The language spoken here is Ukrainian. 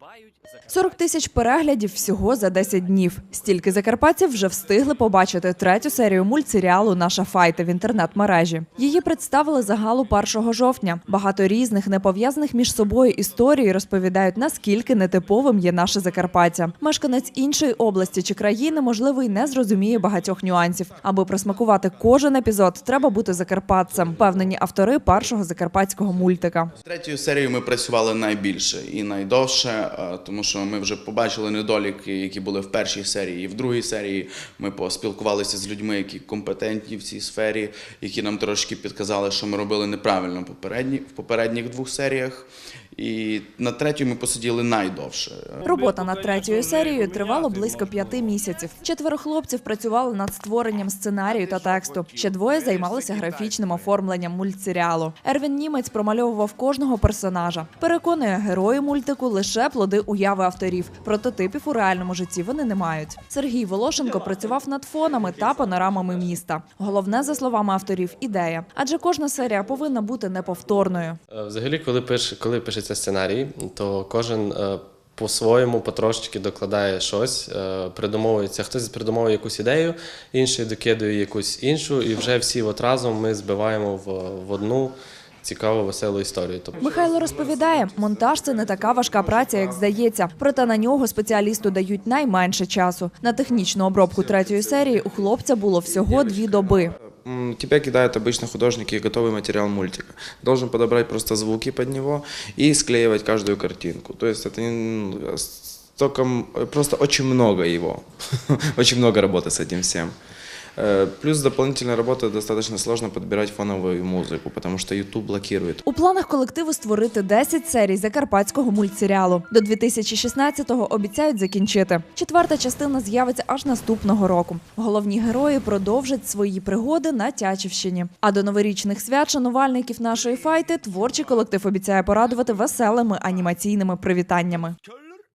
дбають за 40 тисяч переглядів всього за 10 днів. Стільки закарпатців вже встигли побачити третю серію мультсеріалу Наша файта в інтернет-мережі. Її представили загалу 1 жовтня. Багато різних непов'язаних між собою історій розповідають, наскільки нетиповим є наше Закарпаття. Мешканець іншої області чи країни, можливо, й не зрозуміє багатьох нюансів. Аби просмакувати кожен епізод, треба бути закарпатцем. Впевнені автори першого закарпатського мультика. Третьою серією ми працювали найбільше і найдовше, тому що ми вже побачили недоліки, які були в першій серії. І в другій серії ми поспілкувалися з людьми, які компетентні в цій сфері, які нам трошки підказали, що ми робили неправильно в попередніх двох серіях. І на третю ми посиділи найдовше. Робота над третьою серією тривала близько п'яти місяців. Четверо хлопців працювали над створенням сценарію та тексту. Ще двоє займалися графічним оформленням мультсеріалу. Ервін Німець промальовував кожного персонажа. Переконує, герої мультику лише плоди уяви авторів. Прототипів у реальному житті вони не мають. Сергій Волошенко працював над фонами та панорамами міста. Головне, за словами авторів, ідея, адже кожна серія повинна бути неповторною. Е, Взагалі, коли пише, коли пишеться сценарій, то кожен е, по-своєму потрошечки докладає щось, е, придумовується. Хтось придумовує якусь ідею, інший докидує якусь іншу, і вже всі от разом ми збиваємо в, в одну цікаву, веселу історію. Тобто, Михайло розповідає, монтаж це не така важка праця, як здається. Проте на нього спеціалісту дають найменше часу. На технічну обробку третьої серії у хлопця було всього дві доби М, Тебя кидают обычно художники готовый материал мультика. Должен подобрать просто звуки под него и склеивать каждую картинку. То есть это не- столько, м, просто очень много его. очень много работы с этим всем. Э, Плюс дополнительная работа достаточно сложно подбирать фоновую музыку, потому что YouTube блокирует. У планах колективу створити 10 серій закарпатського мультсеріалу. До 2016-го обіцяють закінчити. Четверта частина з'явиться аж наступного року. Головні герої продовжать свої пригоди на Тячівщині. А до новорічних свят шанувальників нашої файти творчий колектив обіцяє порадувати веселими анімаційними привітаннями.